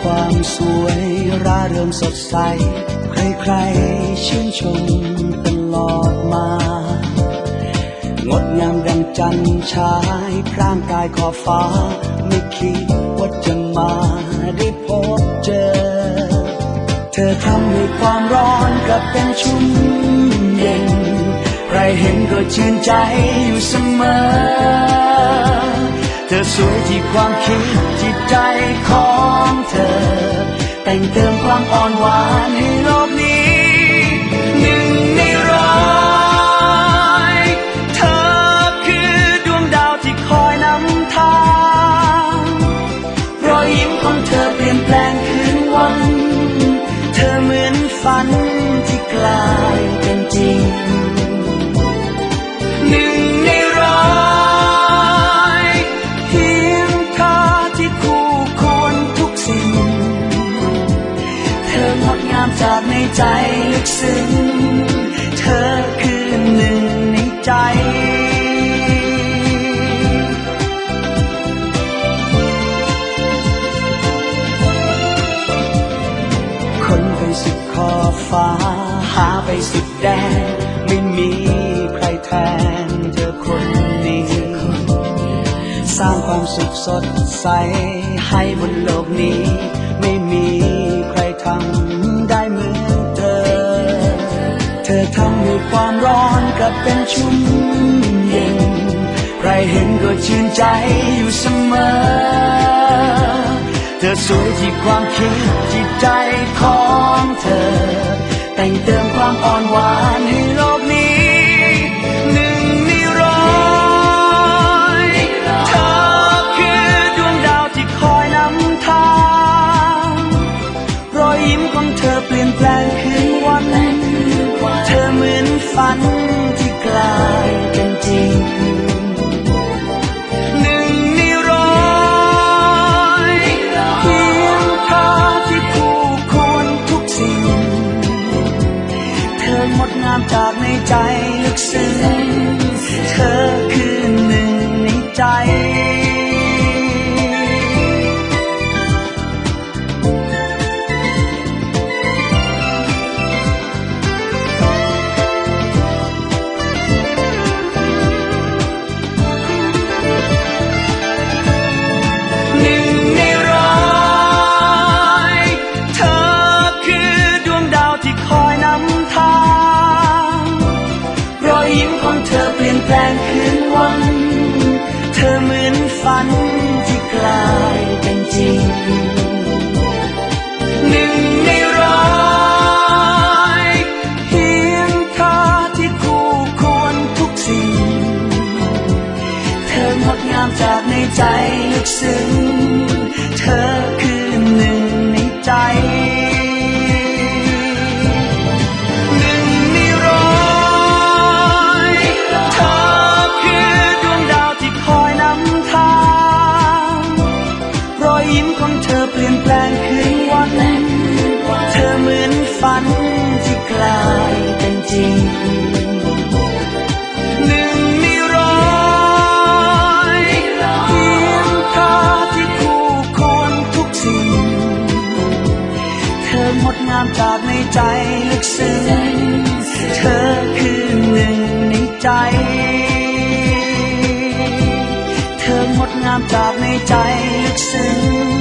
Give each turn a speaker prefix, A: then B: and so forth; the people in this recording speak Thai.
A: ความสวยร่าเริงสดใส ใครๆชื่นชมตลอดมา งดงามดังจันทร์ฉายพร่างกายขอบฟ้า ไม่คิดว่าจะมาได้พบเจอ เธอทำให้ความร้อนกลับเป็นชุ่มเย็น ใครเห็นก็ชื่นใจอยู่เสมอ เธอสวยที่ความคิดจิตใจของเธอ แต่งเติมความอ่อนหวานให้โลกนี้หนึ่งในร้อยเธอคือดวงดาวที่คอยนำทางรอยยิ้มของเธอเปลี่ยนแปลงคืนวัน เธอเหมือนฝันที่กลายเป็นจริงหนึ่ง ใจลึกซึ้งเธอคือหนึ่งในใจ คนไปสุดขอบฟ้า หาไปสุดแดน ไม่มีใครแทนเธอคนนี้ สร้างความสุขสดใส ให้บนโลกนี้ไม่มี ลับเป็นชุ่มเย็น ใครเห็นก็ชื่นใจอยู่เสมอ เธอสวยที่ความคิดจิตใจของเธอ แต่งเติมความอ่อนหวานให้โลกนี้หนึ่งในร้อยเธอคือดวงดาวที่คอยนำทางรอยยิ้มของเธอเปลี่ยนแปลงคืนวัน เธอเหมือนฝัน ลายเป็นจริงหนึ่งในร้อยเพียงเธอที่คู่ควรทุกสิ่ง เธอหมดงามจากในใจ แปลงคืนวัน เธอเหมือนฝันที่กลายเป็นจริง หนึ่งในร้อยเพียงเธอที่คู่ควรทุกสิ่ง เธองดงามจากในใจลึกซึ้ง เธอคือ จากในใจลึกซึ้ง เธอคือหนึ่งในใจ เธองดงามจากในใจลึกซึ้ง